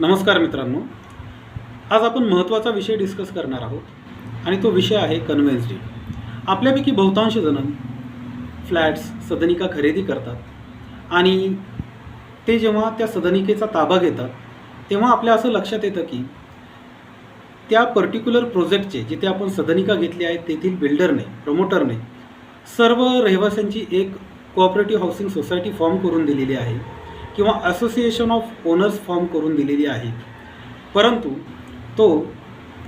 नमस्कार मित्रांनो. आज आपण महत्त्वाचा विषय डिस्कस करणार आहोत आणि तो विषय आहे कन्व्हेन्स आपल्यापैकी बहुतांश जण फ्लॅट्स सदनिका खरेदी करतात आणि ते जेव्हा त्या सदनिकेचा ताबा घेतात तेव्हा आपल्या असं लक्षात येतं की त्या पर्टिक्युलर प्रोजेक्टचे जिथे आपण सदनिका घेतली आहे तेथील बिल्डरने प्रमोटरने सर्व रहिवाशांची एक कोऑपरेटिव्ह हाऊसिंग सोसायटी फॉर्म करून दिलेली आहे. किंवा असोसिएशन ऑफ ओनर्स फॉर्म करून दिलेली आहे. परंतु तो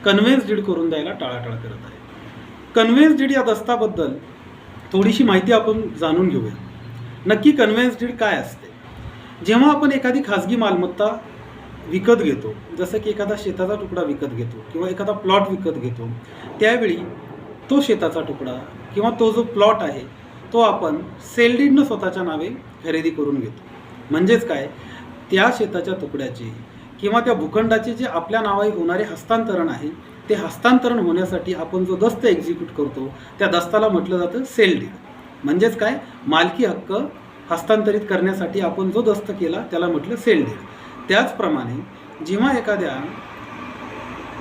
कन्व्हेन्स डीड करून द्यायला टाळाटाळ करत आहे. कन्व्हेन्स डीड या दस्ताबद्दल थोडीशी माहिती आपण जाणून घेऊया. नक्की कन्व्हेन्स डीड काय असते? जेव्हा आपण एखादी खाजगी मालमत्ता विकत घेतो जसं की एखादा शेताचा तुकडा विकत घेतो किंवा एखादा प्लॉट विकत घेतो त्यावेळी तो शेताचा तुकडा किंवा तो जो प्लॉट आहे तो आपण सेलडीडनं स्वतःच्या नावे खरेदी करून घेतो. म्हणजेच काय? त्या शेताच्या तुकड्याचे किंवा त्या भूखंडाचे जे आपल्या नावाने होणारे हस्तांतरण आहे ते हस्तांतरण होण्यासाठी आपण जो दस्त एक्झिक्यूट करतो त्या दस्ताला म्हटलं जातं सेल डीड म्हणजेच काय? मालकी हक्क हस्तांतरित करण्यासाठी आपण जो दस्त केला त्याला म्हटलं सेल डीड त्याचप्रमाणे जेव्हा एखाद्या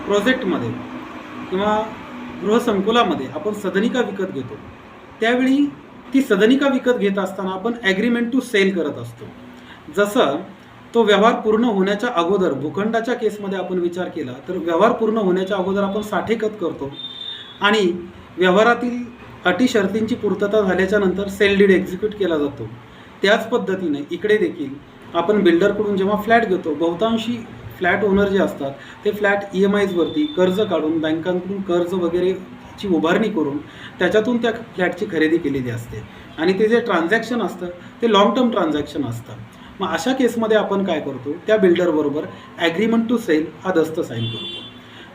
प्रोजेक्टमध्ये किंवा गृहसंकुलामध्ये आपण सदनिका विकत घेतो त्यावेळी ती सदनिका विकत घेत असताना आपण ॲग्रीमेंट टू सेल करत असतो. जसं तो व्यवहार पूर्ण होण्याच्या अगोदर भूखंडाच्या केसमध्ये आपण विचार केला तर व्यवहार पूर्ण होण्याच्या अगोदर आपण साठेकत करतो. आणि व्यवहारातील अटी शर्तींची पूर्तता झाल्याच्यानंतर सेल डीड एक्झिक्यूट केला जातो. त्याच पद्धतीने इकडे देखील आपण बिल्डरकडून जेव्हा फ्लॅट घेतो बहुतांशी फ्लॅट ओनर जे असतात ते फ्लॅट ई एम आयजवरती कर्ज काढून बँकांकडून कर्ज वगैरेची उभारणी करून त्याच्यातून त्या फ्लॅटची खरेदी केलेली असते. आणि ते जे ट्रान्झॅक्शन असतं ते लाँग टर्म ट्रान्झॅक्शन असतं. मग अशा केसमध्ये आपण काय करतो? त्या बिल्डरबरोबर ॲग्रीमेंट टू सेल हा दस्त साईन करतो.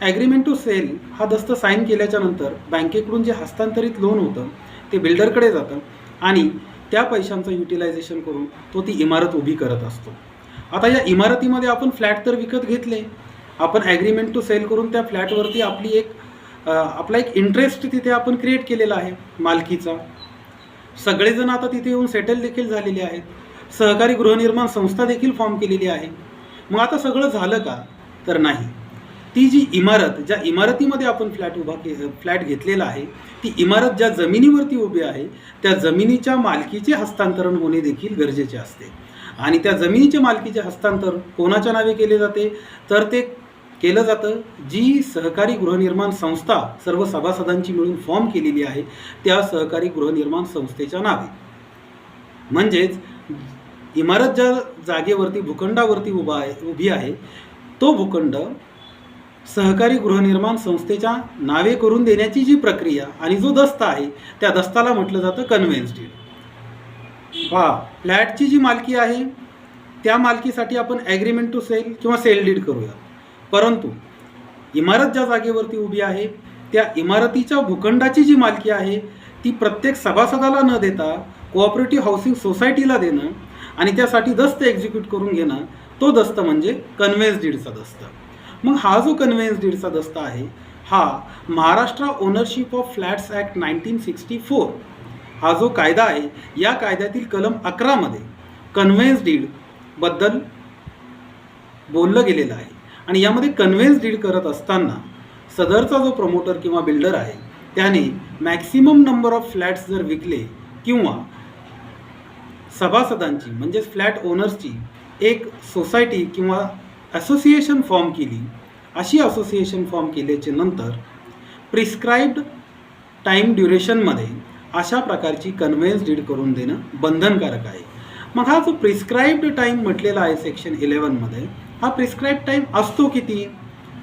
ॲग्रीमेंट टू सेल हा दस्त साईन केल्याच्यानंतर बँकेकडून जे हस्तांतरित लोन होतं ते बिल्डरकडे जातं आणि त्या पैशांचं युटिलायझेशन करून तो ती इमारत उभी करत असतो. आता या इमारतीमध्ये आपण फ्लॅट तर विकत घेतले. आपण ॲग्रीमेंट टू सेल करून त्या फ्लॅटवरती आपली एक आपला एक इंटरेस्ट तिथे आपण क्रिएट केलेला आहे मालकीचा. सगळेजण आता तिथे येऊन सेटल देखील झालेले आहेत. सहकारी गृहनिर्माण संस्था देखील फॉर्म केलेली आहे. मग आता सगळं झालं का? तर नाही. ती जी इमारत ज्या इमारतीमध्ये आपण फ्लॅट उभा के फ्लॅट घेतलेला आहे ती इमारत ज्या जमिनीवरती उभी आहे त्या जमिनीच्या मालकीचे हस्तांतरण होणे देखील गरजेचे असते. आणि त्या जमिनीचे मालकीचे हस्तांतरण कोणाच्या नावे केले जाते? तर ते केलं जातं. जी सहकारी गृहनिर्माण संस्था सर्व सभासदांची मिळून फॉर्म केलेली आहे त्या सहकारी गृहनिर्माण संस्थेच्या नावे. म्हणजेच इमारत ज्या जागेवरती भूखंडावरती उभा आहे उभी आहे तो भूखंड सहकारी गृहनिर्माण संस्थेच्या नावे करून देण्याची जी प्रक्रिया आणि जो दस्त आहे त्या दस्ताला म्हटलं जातं कन्व्हेन्स डीड पहा फ्लॅटची जी मालकी आहे त्या मालकीसाठी आपण ॲग्रीमेंट टू सेल किंवा सेल डीड करूया. परंतु इमारत ज्या जागेवरती उभी आहे त्या इमारतीच्या भूखंडाची जी मालकी आहे ती प्रत्येक सभासदाला न देता कोऑपरेटिव्ह हाऊसिंग सोसायटीला देणं आणि त्यासाठी दस्त एक्झिक्यूट करून घेणं तो दस्त म्हणजे कन्व्हेन्स डीडचा दस्त. मग हा जो कन्व्हेन्स डीडचा दस्त आहे हा Maharashtra ownership of flats act nineteen sixty four हा जो कायदा आहे या कायद्यातील कलम अकरामध्ये कन्व्हेन्स डीडबद्दल बोललं गेलेलं आहे. आणि यामध्ये कन्व्हेन्स डीड करत असताना सदरचा जो प्रमोटर किंवा बिल्डर आहे त्याने मॅक्सिमम नंबर ऑफ फ्लॅट्स जर विकले किंवा सभासदांची म्हणजेच फ्लॅट ओनर्सची एक सोसायटी किंवा असोसिएशन फॉर्म केली. अशी असोसिएशन फॉर्म केल्याचे नंतर प्रिस्क्राईब्ड टाईम ड्युरेशनमध्ये अशा प्रकारची कन्व्हेन्स डीड करून देणं बंधनकारक आहे. मग हा जो प्रिस्क्राईब्ड टाईम म्हटलेला आहे सेक्शन इलेवनमध्ये हा प्रिस्क्राईब टाईम असतो किती?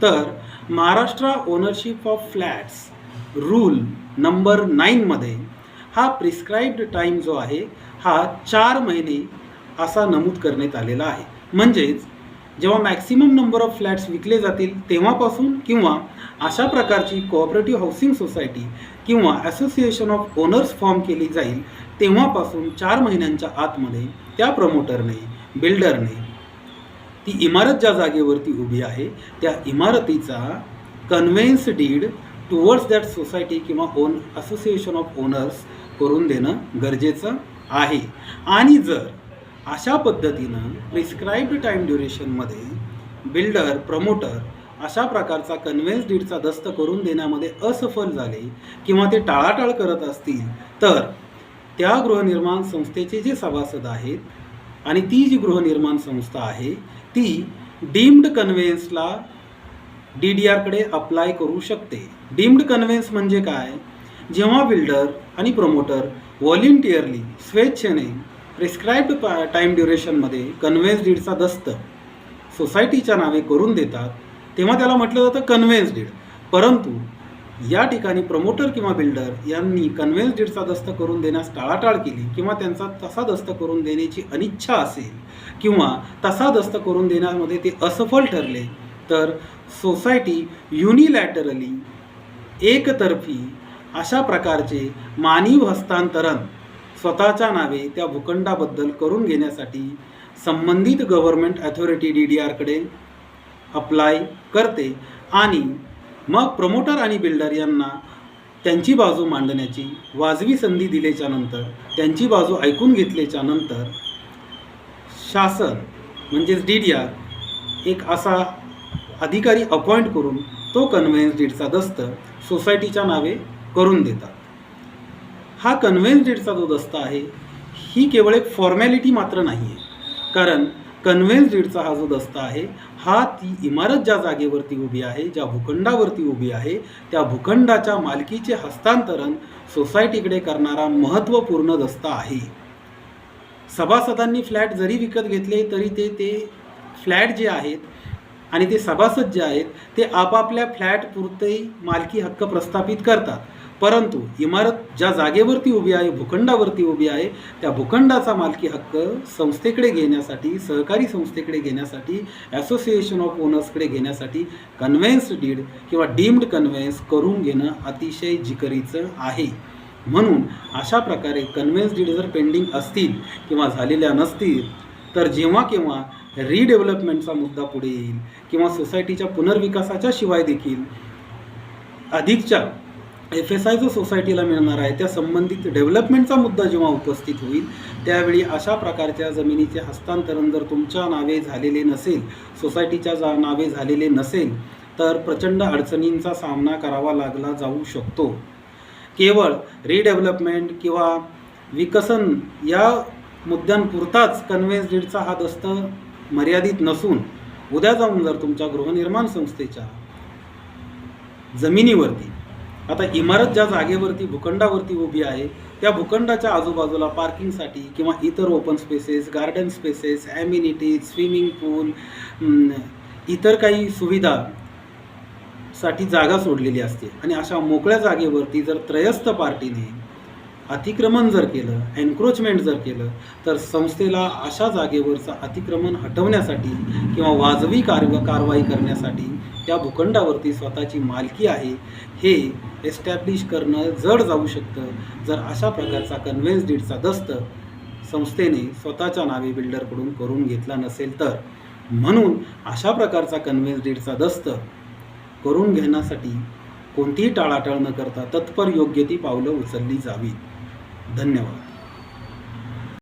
तर Maharashtra ownership of flats rule number नाईनमध्ये हा प्रिस्क्राईब्ड टाईम जो आहे हा चार महिने असा नमूद करण्यात आलेला आहे. म्हणजेच जेव्हा मॅक्सिमम नंबर ऑफ फ्लॅट्स विकले जातील तेव्हापासून किंवा अशा प्रकारची कोऑपरेटिव्ह हाऊसिंग सोसायटी किंवा असोसिएशन ऑफ ओनर्स फॉर्म केली जाईल तेव्हापासून चार महिन्यांच्या आतमध्ये त्या प्रमोटरने बिल्डरने ती इमारत ज्या जागेवरती उभी आहे त्या इमारतीचा conveyance deed towards that society किंवा ओन असोसिएशन ऑफ ओनर्स करून देणं गरजेचं आहे. आणि जर अशा पद्धतीनं प्रिस्क्राईब्ड टाईम ड्युरेशनमध्ये बिल्डर प्रमोटर अशा प्रकारचा कन्व्हेन्स डीडचा दस्त करून देण्यामध्ये असफल झाले किंवा ते टाळाटाळ करत असतील तर त्या गृहनिर्माण संस्थेचे जे सभासद आहेत आणि ती जी गृहनिर्माण संस्था आहे ती डीम्ड कन्व्हेन्सला डी डी आरकडे अप्लाय करू शकते. डीम्ड कन्व्हेन्स म्हणजे काय? जेव्हा बिल्डर आणि प्रमोटर व्हॉलिंटिअरली स्वेच्छेने प्रिस्क्राईब्ड टाईम ड्युरेशनमध्ये कन्व्हेन्स डीडचा दस्त सोसायटीच्या नावे करून देतात तेव्हा त्याला म्हटलं जातं कन्व्हेन्स डीड. परंतु या ठिकाणी प्रमोटर किंवा बिल्डर यांनी कन्व्हेन्स डीडचा दस्त करून देण्यास टाळाटाळ केली किंवा त्यांचा तसा दस्त करून देण्याची अनिच्छा असेल किंवा तसा दस्त करून देण्यामध्ये ते असफल ठरले तर सोसायटी युनिलॅटरली एकतर्फी अशा प्रकारचे मानवी हस्तांतरण स्वतःच्या नावे त्या भूखंडाबद्दल करून घेण्यासाठी संबंधित गव्हर्नमेंट अथॉरिटी डी डी आरकडे अप्लाय करते आणि मग प्रमोटर आणि बिल्डर यांना त्यांची बाजू मांडण्याची वाजवी संधी दिल्याच्यानंतर त्यांची बाजू ऐकून घेतल्याच्या नंतर शासन म्हणजेच डी डी आर एक असा अधिकारी अपॉइंट करून तो कन्व्हेन्स डीडचा दस्त सोसायटीच्या नावे करून देतात. हा कन्व्हेन्स डेटचा जो दस्त आहे ही केवळ एक फॉर्मॅलिटी मात्र नाही आहे कारण कन्व्हेन्स डेटचा हा जो दस्ता आहे हा ती इमारत ज्या जागेवरती उभी आहे ज्या भूखंडावरती उभी आहे त्या भूखंडाच्या मालकीचे हस्तांतरण सोसायटीकडे करणारा महत्त्वपूर्ण दस्ता आहे. सभासदांनी फ्लॅट जरी विकत घेतले तरी ते ते फ्लॅट जे आहेत आणि ते सभासद जे आहेत ते आपापल्या फ्लॅट पुरते मालकी हक्क प्रस्थापित करतात. परंतु इमारत ज्या जागेवरती उभी आहे भूखंडावरती उभी आहे त्या भूखंडाचा मालकी हक्क संस्थेकडे घेण्यासाठी सहकारी संस्थेकडे घेण्यासाठी असोसिएशन ऑफ ओनर्सकडे घेण्यासाठी कन्व्हेन्स डीड किंवा डीम्ड कन्व्हेन्स करून घेणं अतिशय जिकरीचं आहे. म्हणून अशा प्रकारे कन्व्हेन्स डीड जर पेंडिंग असतील किंवा झालेल्या नसतील तर जेव्हा केव्हा रिडेव्हलपमेंटचा मुद्दा पुढे येईल किंवा सोसायटीच्या पुनर्विकासाच्या शिवाय देखील अधिकच्या एफ एस आय जो सोसायटीला मिळणार आहे त्या संबंधित डेव्हलपमेंटचा मुद्दा जेव्हा उपस्थित होईल त्यावेळी अशा प्रकारच्या जमिनीचे हस्तांतरण जर तुमच्या नावे झालेले नसेल सोसायटीच्या जा नावे झालेले नसेल तर प्रचंड अडचणींचा सामना करावा लागला जाऊ शकतो. केवळ रिडेव्हलपमेंट किंवा विकसन या मुद्द्यांपुरताच कन्व्हेन्स डीडचा हा दस्त मर्यादित नसून उद्या जाऊन जर तुमच्या गृहनिर्माण संस्थेच्या जमिनीवरती आता इमारत ज्या जागेवरती भूखंडावरती उभी आहे त्या भूखंडाच्या आजूबाजूला पार्किंगसाठी किंवा इतर open spaces garden spaces amenities swimming pool इतर काही सुविधा साठी जागा सोडलेली असते. आणि अशा मोकळ्या जागेवरती जर त्रयस्थ पार्टीने अतिक्रमण जर केलं एन्क्रोचमेंट जर केलं तर संस्थेला अशा जागेवरचं अतिक्रमण हटवण्यासाठी किंवा वाजवी कार कारवाई करण्यासाठी त्या भूखंडावरती स्वतःची मालकी आहे हे एस्टॅब्लिश करणं जड जाऊ शकतं. जर अशा प्रकारचा कन्व्हेन्स डीडचा दस्त संस्थेने स्वतःच्या नावे बिल्डरकडून करून घेतला नसेल तर म्हणून अशा प्रकारचा कन्व्हेन्स डीडचा दस्त करून घेण्यासाठी कोणतीही टाळाटाळ न करता तत्पर योग्य ती पावलं उचलली जावीत. धन्यवाद.